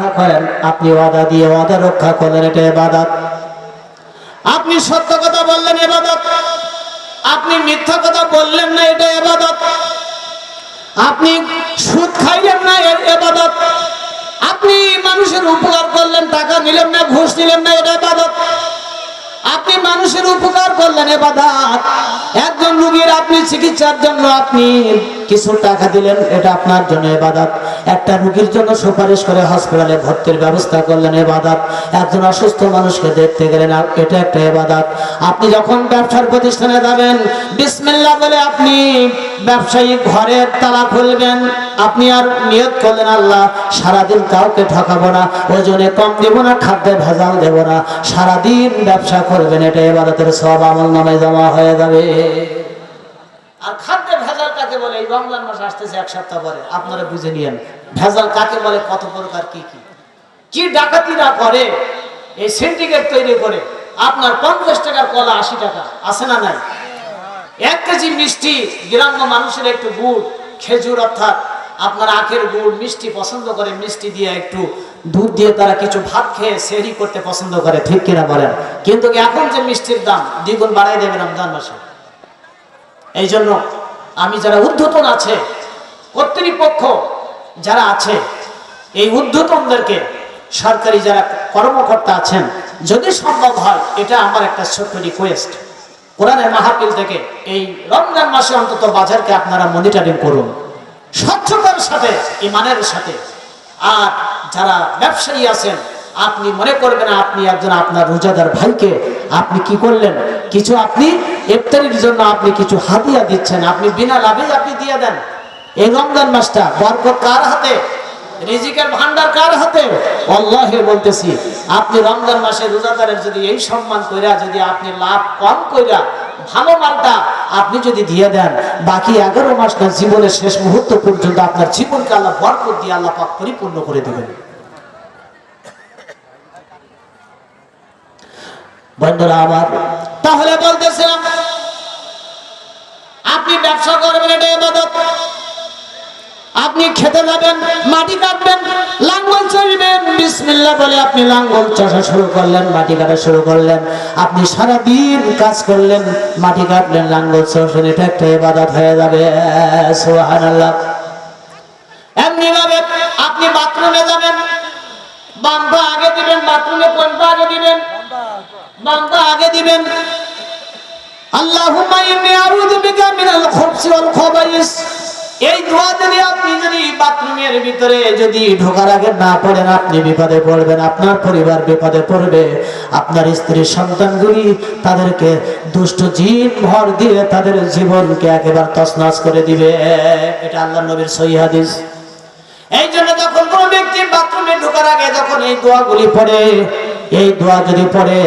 রক্ষা করেন। আপনি ওয়াদা দিয়ে ওয়াদা রক্ষা করলেন, এটা এবাদত। আপনি সত্য কথা বললেন, এবাদত। আপনি মিথ্যা কথা বললেন না, এটা এবাদত। আপনি সুদ খাইলেন না এবাদত। আপনি মানুষের উপকার করলেন, টাকা নিলেন না, ঘুষ নিলেন না, এটা এবাদত। আপনি মানুষের উপকার করলেন, এবাদাত। একজন রুগীর আপনি চিকিৎসার জন্য আপনি কিছু টাকা দিলেন, এটা আপনার জন্য এবাদাত। একটা রুগীর জন্য সুপারিশ করে হসপিটালে ভর্তির ব্যবস্থা করলেন এবাদাত। একজন অসুস্থ মানুষকে দেখতে গেলেন এটা একটা এবাদাত। আপনি যখন ব্যবসার প্রতিষ্ঠানে যাবেন, বিসমিল্লাহ বলে আপনি ব্যবসায়িক ঘরের তালা খুলবেন। আপনি আর নিয়ত করলেন, আল্লাহ, সারাদিন কাউকে ঠকাবো না, ওজনে কম দেব না, খাদ্যে ভেজাল দেব না। সারাদিন ব্যবসা করবেন, এটা এবাদতের সব আমল নামে জমা হয়ে যাবে। আর খাদ্যে ভেজাল কাকে বলে? এই রমজান মাস আসতেছে এক সপ্তাহ পরে। আপনারা বুঝে নিয়েন, ভেজাল কাকে বলে, কত প্রকার কি কি? কি ডাকাতিরা করে? এই সিন্ডিকেট তৈরি করে। আপনার পঞ্চাশ টাকার কলা আশি টাকা, আছে না নাই? এক কেজি মিষ্টি, গ্রাম্য মানুষের একটু গুড়, খেজুর অর্থাৎ আপনার আখের গুড়, মিষ্টি পছন্দ করে, মিষ্টি দিয়ে একটু দুধ দিয়ে তারা কিছু ভাত খেয়ে সেরি করতে পছন্দ করে, ঠিক কিনা বলেন? কিন্তু এখন যে মিষ্টির দাম, দ্বিগুণ বাড়াই দেবে রমজান মাসে। এই জন্য আমি যারা ঊর্ধ্বতন আছে, কর্তৃপক্ষ যারা আছে, এই ঊর্ধ্বতনদেরকে সরকারি যারা কর্মকর্তা আছেন, যদি সম্ভব হয়, এটা আমার একটা ছোট্ট রিকোয়েস্ট কোরআনের মাহফিল থেকে এই রমজান মাসে অন্তত বাজারকে আপনারা মনিটরিং করুন। স্বচ্ছতার সাথে, ইমানের সাথে। আর যারা ব্যবসায়ী আছেন, আপনি মনে করবেন আপনি একজন আপনার রোজাদার ভাইকে আপনি কি করলেন? কিছু আপনি ইফতারির জন্য আপনি কিছু হাতিয়া দিচ্ছেন, আপনি বিনা লাভেই আপনি দিয়ে দেন। এই রমজান মাসটা বরকত কার হাতে? রিজিকের ভান্ডার কার হাতে? আল্লাহে বলতেছি, আপনি রমজান মাসে রোজাদারের যদি এই সম্মান কইরা, যদি আপনি লাভ কম কইরা, ভালো মালটা আপনি যদি দিয়ে দেন, বাকি এগারো মাস না, জীবনের শেষ মুহূর্ত পর্যন্ত আপনার জীবনকে আল্লাহ বরকত দিয়ে আল্লাহ পাক পরিপূর্ণ করে দেবেন। বন্ধুরা আমার, তাহলে বলতেছিলাম ব্যবসা করবেন, এটা এবাদত আপনি খেতে যাবেন, মাটি কাটবেন, লাঙ্গল চড়বেন, বিসমিল্লাহ বলে আপনি লাঙ্গল চষা শুরু করলেন, মাটি কাটা শুরু করলেন। আপনি সারা দিন কাজ করলেন, মাটি কাটলেন, লাঙ্গল চষেন এটা একটা ইবাদত হয়ে যাবে, সুবহানাল্লাহ। এমনি ভাবে আপনি বাথরুমে যাবেন বাম পা আগে দিবেন, বাথরুমে কোন পা আগে দিবেন বাম পা আগে দিবেন আল্লাহুম্মা ইন্নী আউযু বিকা মিনাল খুবসি ওয়াল খাবাইস। এই দোয়া যদি আপনি যদি বাথরুমের ভিতরে যদি ঢোকার আগে না পড়েন, আপনি বিপদে পড়বেন, আপনার পরিবার বিপদে পড়বে, আপনার স্ত্রী সন্তানগুলি তাদেরকে দুষ্ট জিন ভর দিয়ে তাদের জীবনকে একেবারে তছনছ করে দিবে। এটা আল্লাহ নবীর সহি হাদিস। এই জন্য যখন কোন ব্যক্তি বাথরুমে ঢোকার আগে যখন এই দোয়াগুলি পড়ে এই দোয়া যদি পড়ে,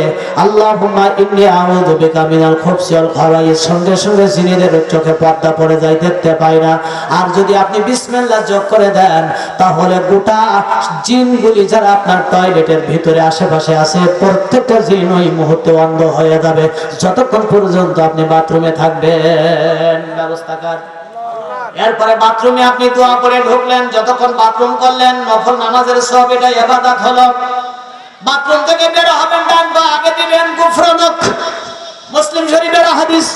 আল্লাহুম্মা ইন্নী আউযু বিকা মিনাল খুবসি ওয়াল খাবাইস, সঙ্গে সঙ্গে জিনেদের চোখে পর্দা পড়ে যায় দেখতে পায় না। আর যদি আপনি বিসমিল্লাহ যোগ করে দেন, তাহলে গোটা জিনগুলি যারা আপনার টয়লেটের ভিতরে আশেপাশে আছে, প্রত্যেকটা জিন ওই মুহূর্তে অন্ধ হয়ে যাবে। যতক্ষণ পর্যন্ত আপনি বাথরুমে থাকবেন ব্যবস্থাকার এরপরে বাথরুমে আপনি দোয়া করে ঢুকলেন, যতক্ষণ বাথরুম করলেন, নফল নামাজের সব এটা এবাদাত হলো। বাথরুম থেকে বের হবেন ডান পা, আগে দিবেন গুফরানক মুসলিম শরীফের হাদিস।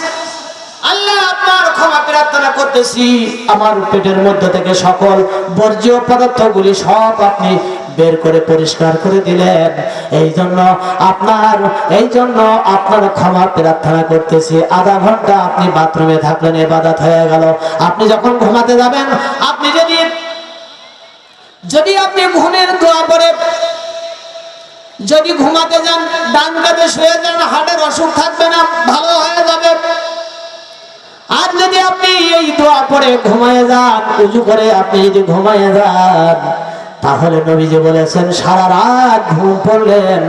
আল্লাহ আপনার ক্ষমা প্রার্থনা করতেছি। আমার পেটের মধ্যে থেকে সকল বর্জ্য পদার্থগুলি সব আপনি বের করে পরিষ্কার করে দিলেন। এই জন্য আপনার, এই জন্য আপনার ক্ষমা প্রার্থনা করতেছি। আধা ঘণ্টা আপনি বাথরুমে থাকলেন, এবাদাত হয়ে গেল। আপনি যখন ঘুমাতে যাবেন, আপনি যদি যদি আপনি ঘুমের দোয়া পরে যদি ঘুমাতে যান, ডান কাঁধে শুয়ে যান হাড়ের অসুখ থাকবে না, ভালো হয়ে যাবে। আর যদি আপনি এই দোয়া পরে ঘুমায় যান, উজু করে আপনি যদি ঘুমায় যান, তাহলে নবীজি বলেছেন, সারা রাত ঘুম পড়লেন,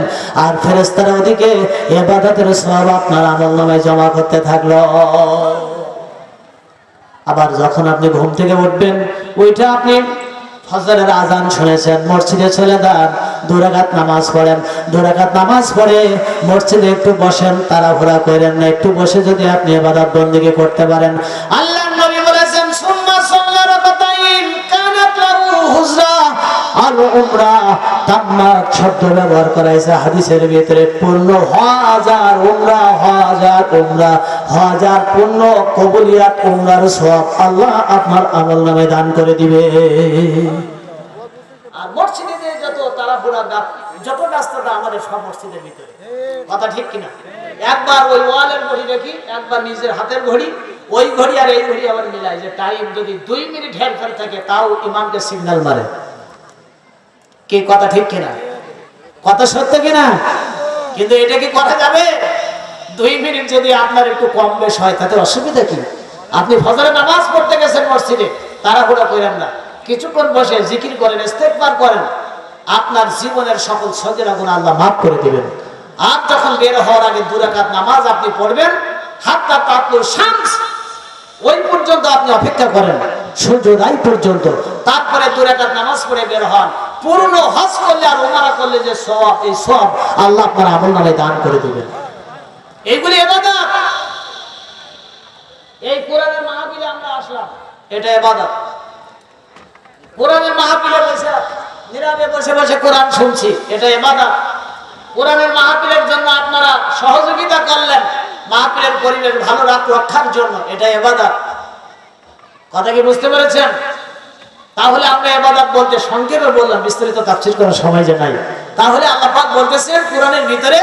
আর ফেরেস্তারা ওদিকে এবাদতের সব আপনার আমল নামায় জমা করতে থাকল। আবার যখন আপনি ঘুম থেকে উঠবেন, ওইটা আপনি ফজরের আজান শুনেছেন, মসজিদে চলে যান দুরাকাত নামাজ পড়েন। দুরাকাত নামাজ পড়ে মসজিদে একটু বসেন, তাড়াহুড়া করেন না। একটু বসে যদি আপনি এবাদত বন্দিকে করতে পারেন। আল্লাহ ব্যবহার করা হয়েছে হাদিসের ভিতরে, পূর্ণ হাজার উমরা, হাজার হাজার পূর্ণ আল্লাহ আপনার আমল নামে দান করে দিবে। আর মসজিদে যে যত আমাদের সব মসজিদের ভিতরে। কথা ঠিক কিনা? একবার ওই ওয়ালের ঘড়ি দেখি একবার নিজের হাতের ঘড়ি ওই ঘড়ি আর এই ঘড়ি আবার মিলাই যে টাইম যদি দুই মিনিট হেরফের থাকে তাও ইমামকে সিগন্যাল মারে। কি কথা ঠিক কিনা? কথা সত্য কিনা? কিন্তু এটা কি করা যাবে? দুই মিনিট যদি আপনার একটু কম বেশ হয় তাতে অসুবিধা কি? আপনি ফজরের নামাজ পড়তে গেছেন মসজিদে তারা তাড়াহুড়া করেন না। কিছুক্ষণ বসে জিকির করেন ইস্তেকবার করেন। আপনার জীবনের সকল সজেরা গুণ আল্লাহ মাফ করে দিবেন। আর যখন বের হওয়ার আগে দুরাকাত নামাজ আপনি পড়বেন হাতটা তাতলুর শামস, ওই পর্যন্ত আপনি অপেক্ষা করেন সূর্যোদয় পর্যন্ত। তারপরে দুরাকাত নামাজ পড়ে বের হন, পূর্ণ হজ করলে আর ওমারা করলে যে সব এই সব আল্লাহ আপনার আমল নামে দান করে দিবেন। এইগুলি এবাদত। এই কোরআনের মাহফিলে আমরা আসলাম। এটা এবাদত। কোরআনের মাহফিলে বসে নীরবে বসে বসে কোরআন শুনছি এটা এবাদত কোরআনের মাহফিলের জন্য আপনারা সহযোগিতা করলেন, মাহফিলের পরিবেশ ভালো রাখ, রক্ষার জন্য এটা এবাদত কথা কি বুঝতে পেরেছেন? তাহলে আমরা এবাদত বলতে সংক্ষেপে বললাম, বিস্তারিত তাপসির করার সময় যে নাই। তাহলে আল্লাহ পাক বলতেছেন কোরআনের ভিতরে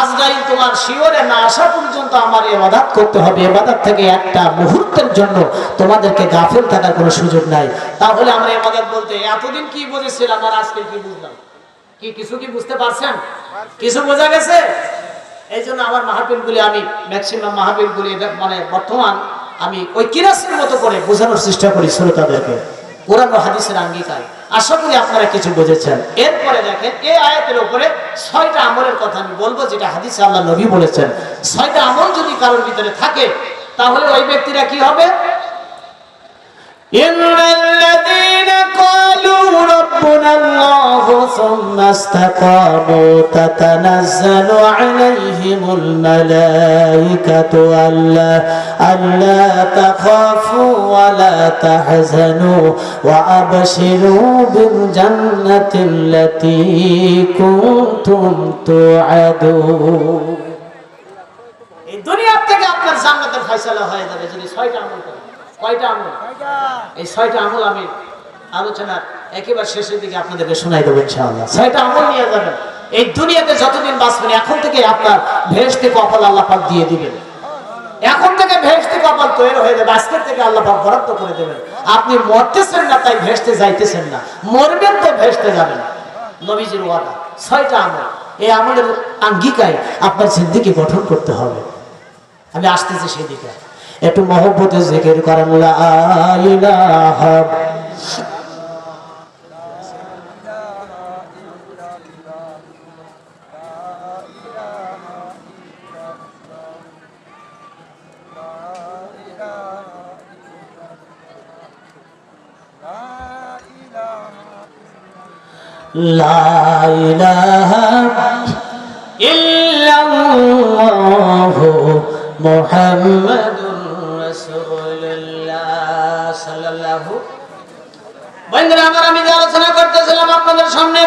আজরাইল তোমার শিওরে না আসা পর্যন্ত আমার এবাদত করতে হবে। এবাদত থেকে একটা মুহূর্তের জন্য তোমাদেরকে গাফিল থাকার কোনো সুযোগ নাই। তাহলে আমরা এবাদত বলতে, এতদিন কি বুঝেছিলাম আর আজকে কি বুঝলাম? কি কিছু কি বুঝতে পারছেন? কিছু বোঝা গেছে? এই জন্য আমার মাহফিলগুলি আমি, ম্যাক্সিমাম মাহফিলগুলি মানে বর্তমান আমি ওই কিরাসের মতো করে বোঝানোর চেষ্টা করি শ্রোতাদেরকে। কোরআন হাদিসের আঙ্গীকার আশা করি আপনারা কিছু বুঝেছেন। এরপরে দেখেন এই আয়াতের উপরে ছয়টা আমলের কথা আমি বলব, যেটা হাদিস আল্লাহ নবী বলেছেন। ছয়টা আমল যদি কারোর ভিতরে থাকে, তাহলে ওই ব্যক্তিরা কি হবে? إن الذين قالوا ربنا الله ثم استقاموا تتنزل عليهم الملائكة ألا, ألا تخافوا ولا تحزنوا وأبشروا بالجنة التي كنتم توعدون এই দুনিয়ার থেকে আপনার জান্নাতের ফয়সালা হয়ে যাবে যদি ছয়টা আমল করেন কয়টা আমল এই ছয়টা আমল আমি আলোচনার একেবারে শেষের দিকে আপনাদেরকে শোনাই দেবো ইনশাআল্লাহ। ছয়টা আমল নিয়ে যাবেন। এই দুনিয়াতে যতদিন বাঁচবেন এখন থেকে আপনার ভেস্তে কপাল আল্লাহ পাক দিয়ে দিবেন। এখন থেকে ভেস্তে কপাল তৈরি হয়ে যাবে আজকের থেকে আল্লাহ পাক বরাদ্দ করে দেবেন। আপনি মরতেছেন না তাই ভেস্তে যাইতেছেন না। মরবেন তো ভেস্তে যাবেন। নবীজির ওয়াদা ছয়টা আমল এই আমলের আঙ্গিকায় আপনার জিন্দিকে গঠন করতে হবে। আমি আসতেছি সেই দিকে একটু মহব্বতে জিকির করেন লা ইল্লাল্লাহু মুহাম্মাদুর আমি আলোচনা করতেছিলাম আপনাদের সামনে।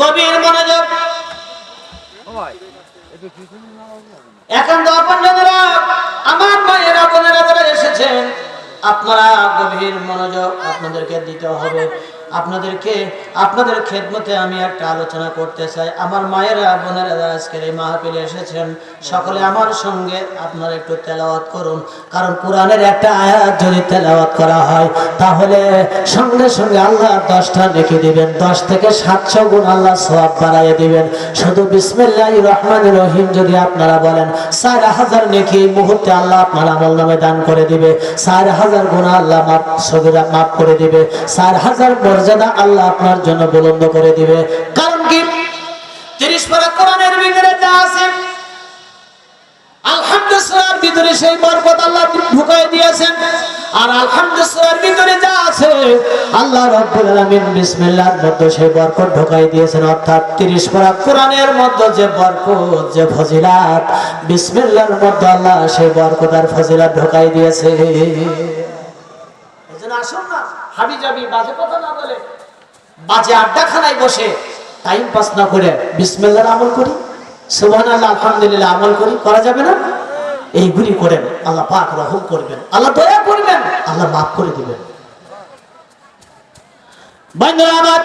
গভীর মনোযোগ? এখন তো আপনারা আমার মায়ের আপনারা যারা এসেছেন, আপনারা গভীর মনোযোগ আপনাদেরকে দিতে হবে আপনাদেরকে, আপনাদের খেদমতে আমি একটা আলোচনা করতে চাই। আমার মায়েরা, বোনেরা আজকের এই মাহফিলে এসেছেন, সকলে আমার সঙ্গে আপনারা একটু তেলাওয়াত করুন। কারণ কোরআনের একটা আয়াত যদি তেলাওয়াত করা হয়, তাহলে সঙ্গে সঙ্গে আল্লাহ দশটা লিখে দিবেন। দশ থেকে সাতশো গুণ আল্লাহ সব বাড়াইয়ে দিবেন। শুধু বিসমিল্লাহ রহমান রহিম যদি আপনারা বলেন, চার হাজার নেকি এই মুহূর্তে আল্লাহ আপনার আমল নামে দান করে দিবে। চার হাজার গুণা আল্লাহ মাফ সগিরা মাফ করে দিবে। চার হাজার মর্যাদা আল্লাহ আপনার জন্য বুলন্দ করে দিবে। কারণ কি? তিরিশ পারা কোরআনের ভিতরে যা আছে ভিতরে সেই বরকত আল্লাহ ঢুকাই দিয়েছেন। আর ভিতরে যা আছে, আল্লাহ রাব্বুল আলামিন বিসমিল্লাহর মধ্যে সেই বরকত ঢুকাই দিয়েছেন। অর্থাৎ 30 পারা কোরআনের মধ্যে যে বরকত, যে ফজিলাত, বিসমিল্লাহর মধ্যে আল্লাহ সেই বরকত আর ফজিলাত ঢুকাই দিয়েছে। এজন্য আসুন না হাবি যাবি বাজে কথা না বলে বাজে আড্ডাখানায় বসে টাইম পাস না করে বিসমিল্লাহর আমল করি সুবহানাল্লাহ আলহামদুলিল্লাহ আমল করি করা যাবে না এইগুলি করেন আল্লাহ পাক রহম করবেন আল্লাহ দয়া করবেন আল্লাহ মাফ করে দিবেন বন্ধুরা আমার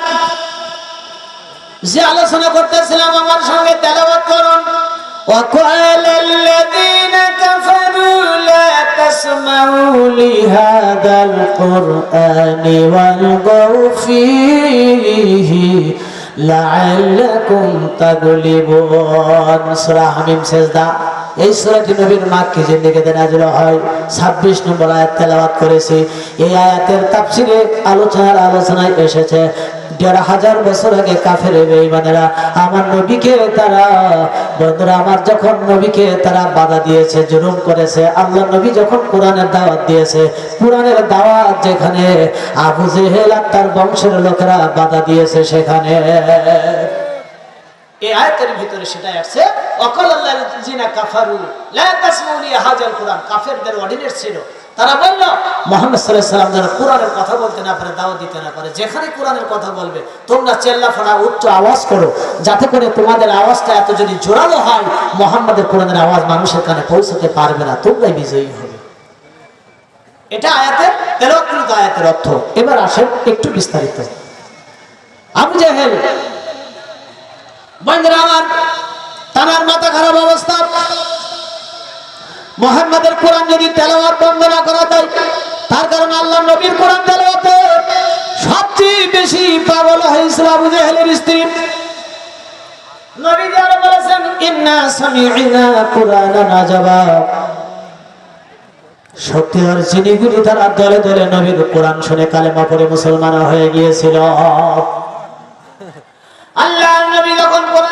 যে আলোচনা করতেছিলাম আমার সঙ্গে তেলাওয়াত করুন وقال الذين كفروا لا تسمعوا لهذا القرآن والغوا فيه لعلكم تغلبون سورة حميم সেজদা এই সূরাটি নবীর মাক্কি জিন্দেগিতে নাযিল হয় 26 নম্বর আয়াত তেলাওয়াত করেছি এই আয়াতের তাফসীরে আলোচনার আলোচনায় এসেছে দেড় হাজার বছর আগে কাফের বেঈমানেরা আমার নবীকে তারা বন্ধুরা, আমার যখন নবীকে তারা বাধা দিয়েছে, জুলুম করেছে, আল্লাহ নবী যখন কোরআনের দাওয়াত দিয়েছে, কোরআনের দাওয়াত যেখানে আবু জেহেল আর তার বংশের লোকেরা বাধা দিয়েছে সেখানে। এই আয়াতের ভিতরে সেটা আসছে অকল আল্লাহ জিনা কাফারু হাজাল কাফেরদের ছিল। তারা বলল, মোহাম্মদ সাল্লাম কোরআনের কথা বলতে না পারে দিতে না পারে, যেখানে কোরআনের কথা বলবে, তোমরা চেল্লা উচ্চ আওয়াজ করো। যাতে করে তোমাদের আওয়াজটা এত যদি জোরালো হয়, মোহাম্মদের কোরআনের আওয়াজ মানুষের কানে পৌঁছতে পারবে না, তোমরাই বিজয়ী হবে। এটা আয়াতের তেরোকৃত আয়াতের অর্থ। এবার আসেন একটু বিস্তারিত। আবু জাহেল সত্যি আর চিনিগুলি তারা দলে দলে নবীর কোরআন শুনে কালেমা পড়ে মুসলমান হয়ে গিয়েছিল আল্লাহ নবী যখন কোরআনের দাওয়াত দিতে লাগল আবু জাহেল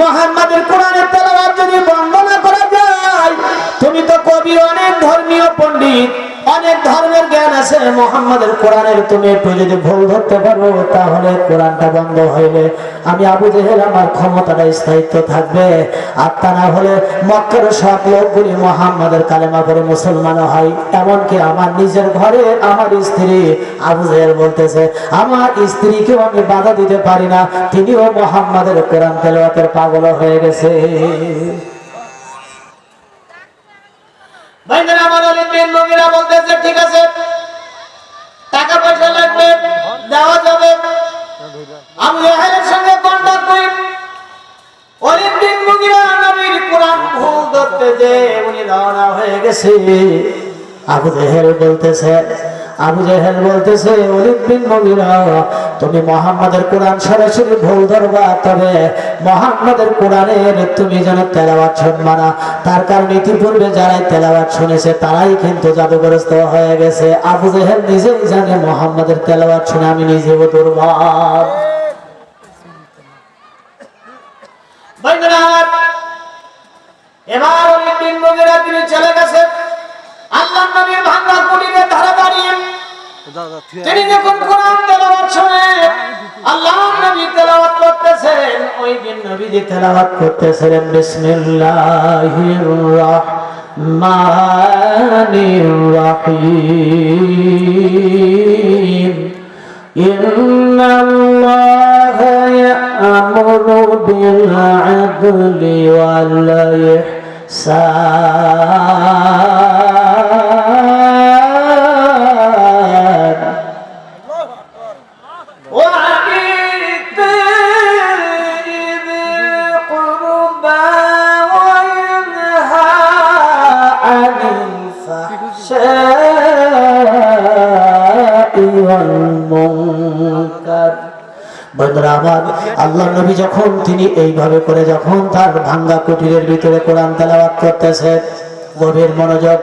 মোহাম্মদের কোরআনের তেলাওয়াত যদি বর্ণনা করা যায়, তুমি তো কবি অনেক ধর্মীয় পণ্ডিত, অনেক ধর্মের আছে মোহাম্মদের কোরআনের, তুমি একটু যদি ভুল ধরতে পারো, তাহলে কোরআনটা বন্ধ হইলে। আমি আবু জেহেল, আমার ক্ষমতাটা স্থায়িত্ব থাকবে। আর তা না হলে মক্কের সব লোকগুলি মোহাম্মদের কালেমা করে মুসলমান হয়। এমনকি আমার নিজের ঘরে আমার স্ত্রী, আবু জেহেল বলতেছে, আমার স্ত্রীকেও আমি বাধা দিতে পারি না। তিনিও মোহাম্মদের কোরআন তেলাওয়াতের পাগল হয়ে গেছে। ভাইদের, আমার বিন বলতেছে, ঠিক আছে টাকা পয়সা লাগবে, দেওয়া যাবে। আমি এর সঙ্গে কন্ট্যাক্ট করি। অলিম্পিক মুগিরা নবীর কোরআন ভুল ধরতে যে উনি রওনা হয়ে গেছে। আবু জেহেল বলতেছে আবু জেহেল বলতেছে অলিদ বিন মুগিরা তুমি মোহাম্মদের কোরআন সরাসরি ভুল ধরবা তবে মোহাম্মদের কোরআনের তুমি যেন তেলাওয়াত শুনবা না। তার কারণ ইতিপূর্বে যারাই তেলাওয়াত শুনেছে, তারাই কিন্তু জাদুগ্রস্ত হয়ে গেছে। আবু জেহেল নিজেই জানে, মোহাম্মদের তেলাওয়াত শুনে আমি নিজেও বন্ধুরা, এবার তিনি চলে গেছে। আল্লাহ নবীর ভাঙ্গা কুটিরে ধারা দাঁড়িয়ে তিনি যখন কোরআন তেলাওয়াত শুনে আল্লাহ নবী তেলাওয়াত করতেছেন, ওই দিন নবী যে তেলাওয়াত করতেছিলেন, বিসমিল্লাহির রাহমানির রাহিম। ইন্নাল্লাহ ইয়া'মুরু বিল আদলি ওয়াল ইহসান। বন্ধুরা আমার আল্লাহ নবী যখন তিনি এইভাবে করে যখন তার ভাঙ্গা কুটিরের ভিতরে কোরআন তালাবাদ করতেছে, গভীর মনোযোগ